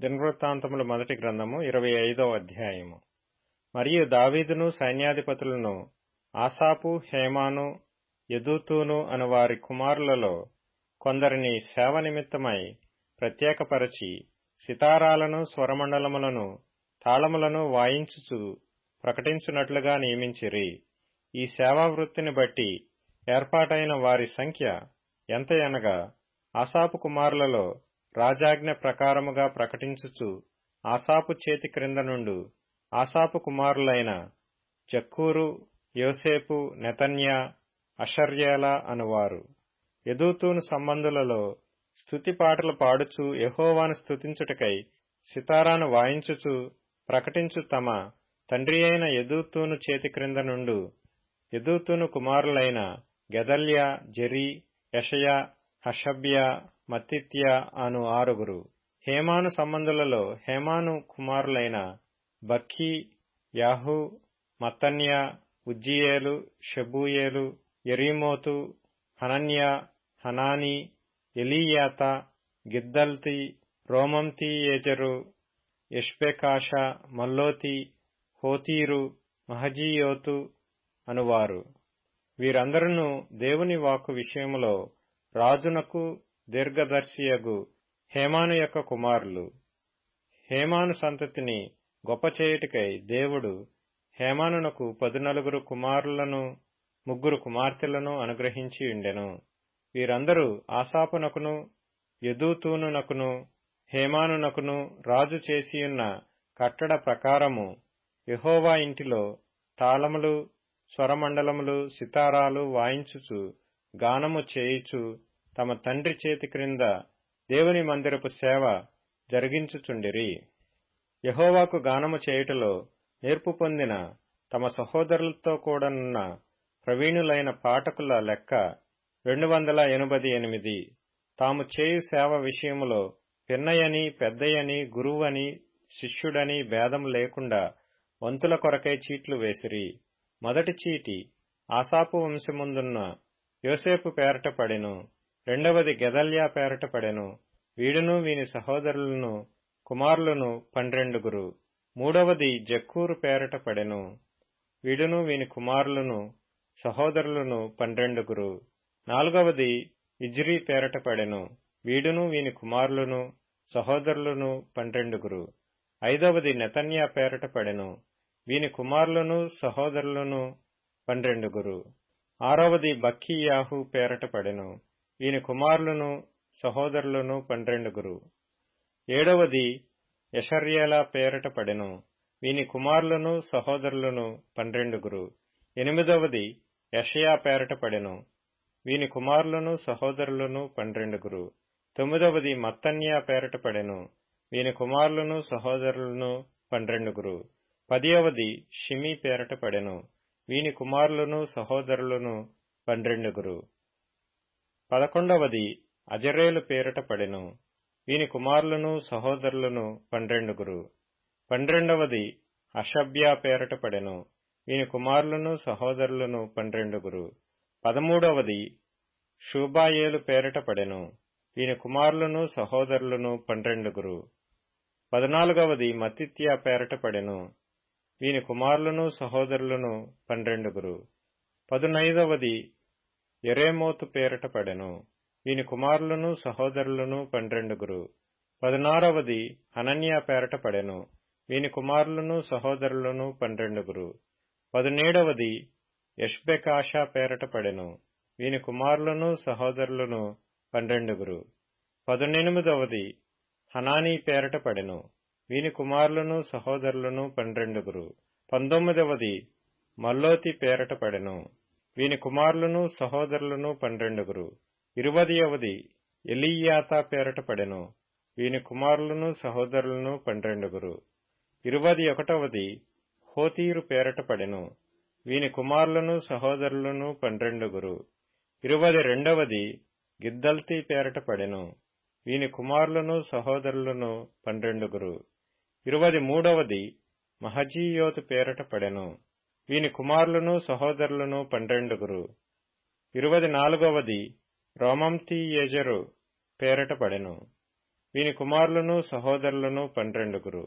దినవృత్తాంతముల మొదటి గ్రంథము ఇరవై ఐదవ అధ్యాయము. మరియు దావీదును సైన్యాధిపతులను ఆసాపు హేమాను యదూతూను అను వారి కుమారులలో కొందరిని సేవ నిమిత్తమై ప్రత్యేకపరచి సితారాలను స్వరమండలములను తాళములను వాయించుచు ప్రకటించున్నట్లుగా నియమించిరి. ఈ సేవా వృత్తిని బట్టి ఏర్పాటైన వారి సంఖ్య ఎంతయనగా ఆసాపు కుమారులలో రాజాజ్ఞ ప్రకారముగా ప్రకటించుచు ఆసాపు చేతి క్రింద నుండు ఆసాపు కుమారులైన జక్కూరు యోసేపు నెతన్యా అషర్యేల అనువారు. ఎదుతూను సంబంధులలో స్తుతి పాటలు పాడుచు యహోవాను స్థుతించుటకై సితారాను వాయించుచు ప్రకటించు తమ తండ్రి అయిన యదూతూను చేతి క్రింద నుండు యదూతూను కుమారులైన గెదల్య జెరీ యషయా హషబ్యా మత్తిత్య అను ఆరుగురు. హేమాను సంబంధులలో హేమాను కుమారులైన బక్కీ యాహు మత్తన్య ఉజ్జియేలు షబూయేలు ఎరీమోతు హనన్య హనాని ఎలీయాత గిద్దల్తి రోమంతియేజరు యష్బెకాష మల్లోతి హోతీరు మహజీయోతు అనువారు. వీరందరూ దేవుని వాక్కు విషయములో రాజునకు దీర్ఘదర్శియగు హేమాను యొక్క కుమారులు. హేమాను సంతతిని గొప్ప చేయుటికై దేవుడు హేమానునకు పదునలుగురు కుమారులను ముగ్గురు కుమార్తెలను అనుగ్రహించి ఉండెను. వీరందరూ ఆశాపునకును యదూతూనునకును హేమానునకును రాజు చేసియున్న కట్టడ ప్రకారము యహోవా ఇంటిలో తాళములు స్వరమండలములు సితారాలు వాయించుచు గానము చేయుచు తమ తండ్రి చేతి క్రింద దేవుని మందిరపు సేవ జరిగించుచుండిరి. యహోవాకు గానము చేయుటలో నేర్పు పొందిన తమ సహోదరులతో కూడనున్న ప్రవీణులైన పాఠకుల లెక్క రెండు వందల ఎనభై ఎనిమిది తాము చేయు సేవ విషయములో పిన్నయని పెద్దయని గురువని శిష్యుడని భేదం లేకుండా వంతుల కొరకై చీట్లు వేసిరి. మొదటి చీటి ఆసాపు వంశముందున్న యోసేపు పేరట పడెను. రెండవది గెదల్యా పేరట పడెను. వీడును వీని సహోదరులను కుమారులను పన్నెండుగురు మూడవది జక్కూరు పేరట పడెను. వీడును వీని కుమారులను సహోదరులను పన్నెండుగురు నాలుగవది ఇజ్రీ పేరట పడెను. వీడును వీని కుమారులను సహోదరులను పన్నెండుగురు ఐదవది నెతన్యా పేరట పడెను. వీని కుమారులను సహోదరులను పన్నెండుగురు ఆరవది బక్కీయాహు పేరట పడెను. వీని కుమారులను సహోదరులను పన్నెండుగురు. ఏడవది యషర్యేల పేరట పడెను. వీని కుమారులను సహోదరులను పన్నెండుగురు. ఎనిమిదవది యషయా పేరట పడెను. వీని కుమారులను సహోదరులను పన్నెండుగురు. తొమ్మిదవది మత్తన్యా పేరట పడెను. వీని కుమారులను సహోదరులను పన్నెండుగురు. పదియవది షిమి పేరట పడెను. వీని కుమారులను సహోదరులను పన్నెండుగురు. పదకొండవది అజరేలు పేరట పడెను. వీని కుమారులను సహోదరులను పన్నెండుగురు పన్నెండవది అషభ్యా పేరట పడెను. వీని కుమారులను సహోదరులను పన్నెండుగురు పదమూడవది షూబాయేలు పేరట పడెను. వీని కుమారులను సహోదరులను పన్నెండుగురు పద్నాలుగవది మతిత్యా పేరట పడెను. వీని కుమారులను సహోదరులను పన్నెండుగురు పదునైదవది ఎరేమోతు పేరట పడెను. వీని కుమారులను సహోదరులను పన్నెండుగురు. పదనారవది హనన్యా పేరట పడెను. వీని కుమారులను సహోదరులను పన్నెండుగురు. పదినేడవది యష్బెకాషా పేరట పడెను. వీని కుమారులను సహోదరులను పన్నెండుగురు. పదునెనిమిదవది హనానీ పేరట పడెను. వీని కుమారులను సహోదరులను పన్నెండుగురు. పంతొమ్మిదవది మల్లోతి పేరట పడెను. వీని కుమారులను సహోదరులను పన్నెండుగురు. ఇరువదియవది ఎలియాతా పేరట పడెను. వీని కుమారులను సహోదరులను పన్నెండుగురు. ఇరువది ఒకటవది హోతీరు పేరట పడెను. వీని కుమారులను సహోదరులను పన్నెండుగురు. ఇరువది రెండవది గిద్దల్తి పేరట పడెను. వీని కుమారులను సహోదరులను పన్నెండుగురు. ఇరువది మూడవది మహజీయోతు పేరట పడెను. వీని కుమారులను సహోదరులను పండ్రెండుగురు ఇరువది నాలుగవది రోమంతియేజరు పేరట పడెను. వీని కుమారులను సహోదరులను పండ్రెండుగురు